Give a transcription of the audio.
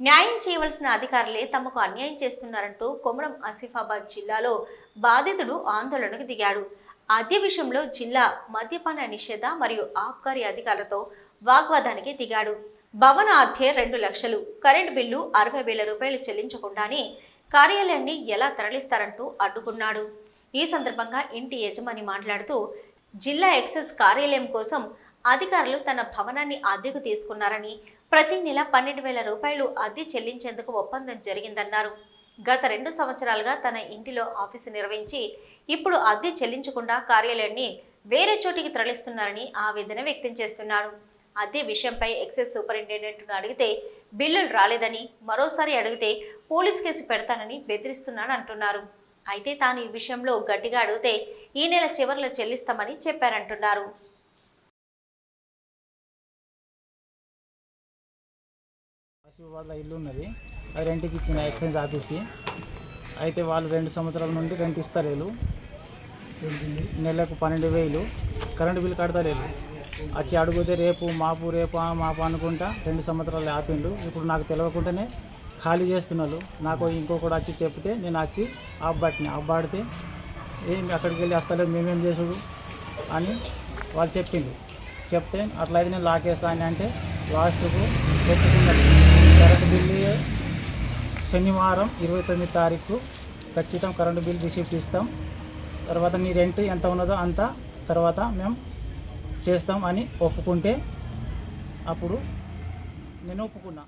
న్యాయం చేయవలసిన అధికారులే తమకు అన్యాయం చేస్తున్నారంటూ కొమరం ఆసిఫాబాద్ జిల్లాలో బాధితుడు ఆందోళనకు దిగాడు. అదే విషయంలో జిల్లా మద్యపాన నిషేధ మరియు ఆబ్కారీ అధికారులతో వాగ్వాదానికి దిగాడు. భవన అద్దె రెండు లక్షలు కరెంటు బిల్లు అరవై వేల రూపాయలు చెల్లించకుండానే కార్యాలయాన్ని ఎలా తరలిస్తారంటూ అడ్డుకున్నాడు. ఈ సందర్భంగా ఇంటి యజమాని మాట్లాడుతూ జిల్లా ఎక్సైజ్ కార్యాలయం కోసం అధికారులు తన భవనాన్ని అద్దెకు తీసుకున్నారని ప్రతి నెల పన్నెండు వేల రూపాయలు అద్దె చెల్లించేందుకు ఒప్పందం జరిగిందన్నారు. గత రెండు సంవత్సరాలుగా తన ఇంటిలో ఆఫీసు నిర్వహించి ఇప్పుడు అద్దె చెల్లించకుండా కార్యాలయాన్ని వేరే చోటికి తరలిస్తున్నారని ఆవేదన వ్యక్తం చేస్తున్నారు. అదే విషయంపై ఎక్సైజ్ సూపరింటెండెంట్ను అడిగితే బిల్లులు రాలేదని మరోసారి అడిగితే పోలీస్ కేసు పెడతానని బెదిరిస్తున్నాను అంటున్నారు. అయితే తాను ఈ విషయంలో గట్టిగా అడిగితే ఈ నెల చివరిలో చెల్లిస్తామని చెప్పారంటున్నారు. వాళ్ళ ఇల్లు ఉన్నది. అది రెంట్కి ఇచ్చిన ఎక్స్చేంజ్ ఆఫీస్కి. అయితే వాళ్ళు రెండు సంవత్సరాల నుండి రెంట్ ఇస్తలేరు. నెలకు పన్నెండు వేలు. కరెంటు బిల్లు కడతలేదు వచ్చి అడిగితే రేపు మాపు రేపు మాపు అనుకుంటా రెండు సంవత్సరాలు ఆపిండు. ఇప్పుడు నాకు తెలియకుండానే ఖాళీ చేస్తున్నారు. నాకు ఇంకొకటి వచ్చి చెప్తే నేను వచ్చి ఆబ్బాటిని ఆబ్బాడితే ఏం అక్కడికి వెళ్ళి వస్తలేదు మేమేం చేసుడు అని వాళ్ళు చెప్పిండు. చెప్తే అట్లయితే నేను లాకేస్తా అని అంటే లాస్ట్కు ఒప్పుకున్నది కరెంటు బిల్లు శనివారం ఇరవై తొమ్మిది తారీఖు ఖచ్చితం కరెంటు బిల్ రిసీప్ట్ ఇస్తాం. తర్వాత నీ రెంట్ ఎంత ఉన్నదో అంత తర్వాత మేము చేస్తాం అని ఒప్పుకుంటే అప్పుడు నేను ఒప్పుకున్నా.